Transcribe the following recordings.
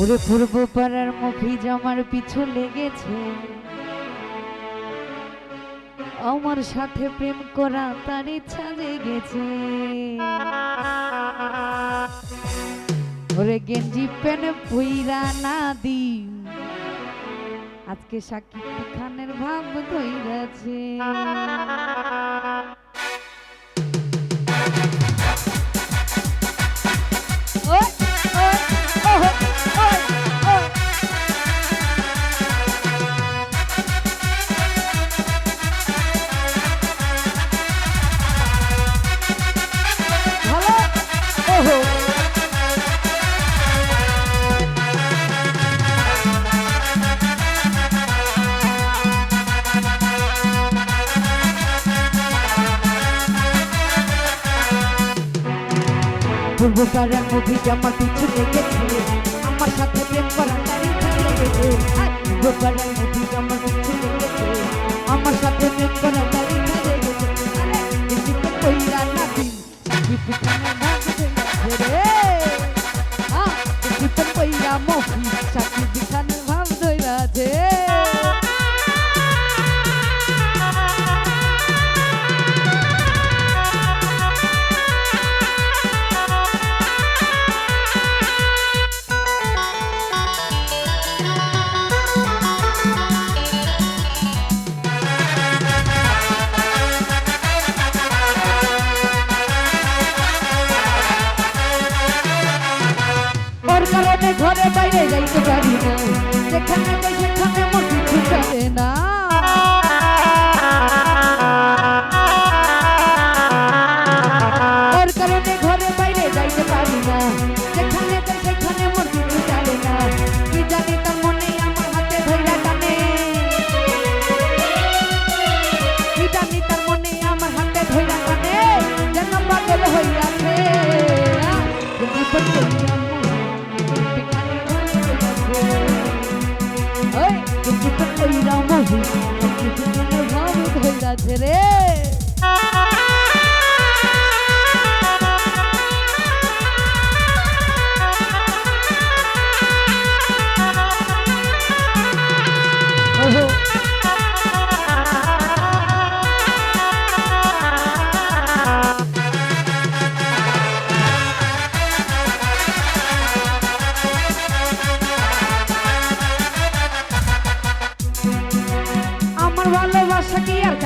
ওরে পূর্ব পাড়ার মফিজ আমার পিছু লেগেছে। আমার সাথে প্রেম করা তার ইচ্ছা লেগেছে ওরে গেঞ্জি প্যান পুইরা না দি। আজকে সাকিব খানের ভাব ধইরাছে পূর্ব পাড়ার মুভি আমার পিছু লেগেছে আমার সাথে প্রেম করা তার ইচ্ছা লেগেছে পূর্ব পাড়ার মুভি বাইরে যাইতে পারি না রে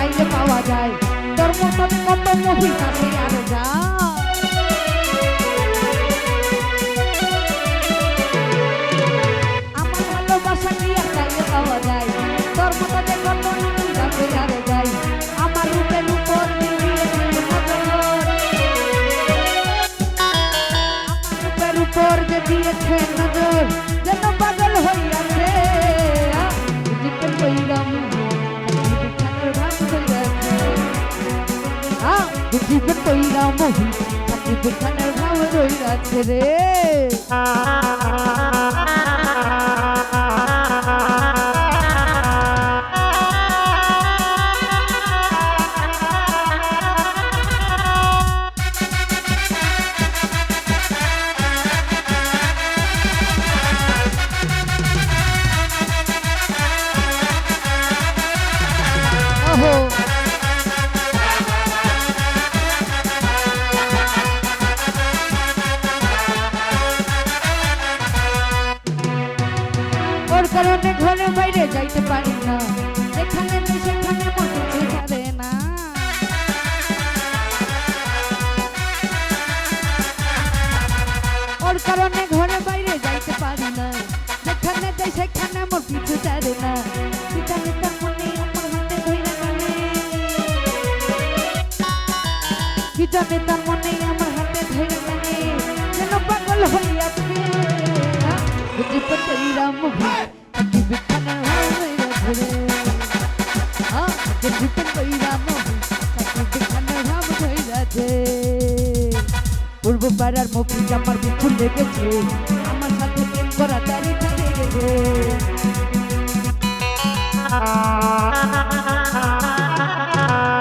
চাইলে পাওয়া যায়। তোর মতন কত মহিষ আছে আর যা। আমার ভালোবাসা কি আর চাইলে পাওয়া যায়। তোর মতন কত আছে আর যায় আমার রূপের উপর আমার রূপের উপর যে দিয়েছে জীবন কইরা মহি আপনি বেখানের ভাব রইরাছে রে ঘরে বাইরে যাইতে পারি না। যাই সেখানে মনে ছাড়ে না। ওর কারণে ঘরে বাইরে যাইতে পারি না। যেখানে যাই সেখানে আমার পিছু ছাড়ে না। সেখানে তার মনে আমার হাতে টানে কি জানে তার মনে আমার হাতে ধরে টানে যেন পাগল ধরে হ্যাঁ বুঝি পটইরা পূর্ব পাড়ার মুখি আমার বিছু লেগেছে আমার সাথে প্রেম করা তারি ঠানে গেছে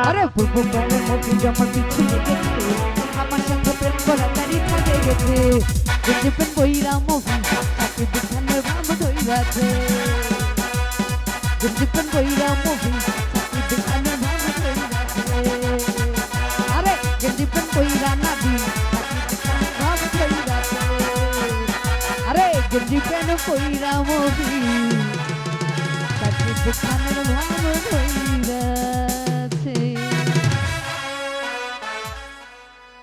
আরে পূর্ব পাড়ার মুখি আমার পিছু লেগেছে আমার সাথে প্রেম করা ধৈরাছে গেঞ্জিপেন বইরা মুভি তাকে বিখানের ভাব ধৈরাছে গেঞ্জিপেন বইরা মুভি বিখানের ভাব ধৈরাছে আরে গেঞ্জিপেন বইরা নাবি আরে গেঞ্জিপেন বইরা মুভি বিখানের ভাব ধৈরাছে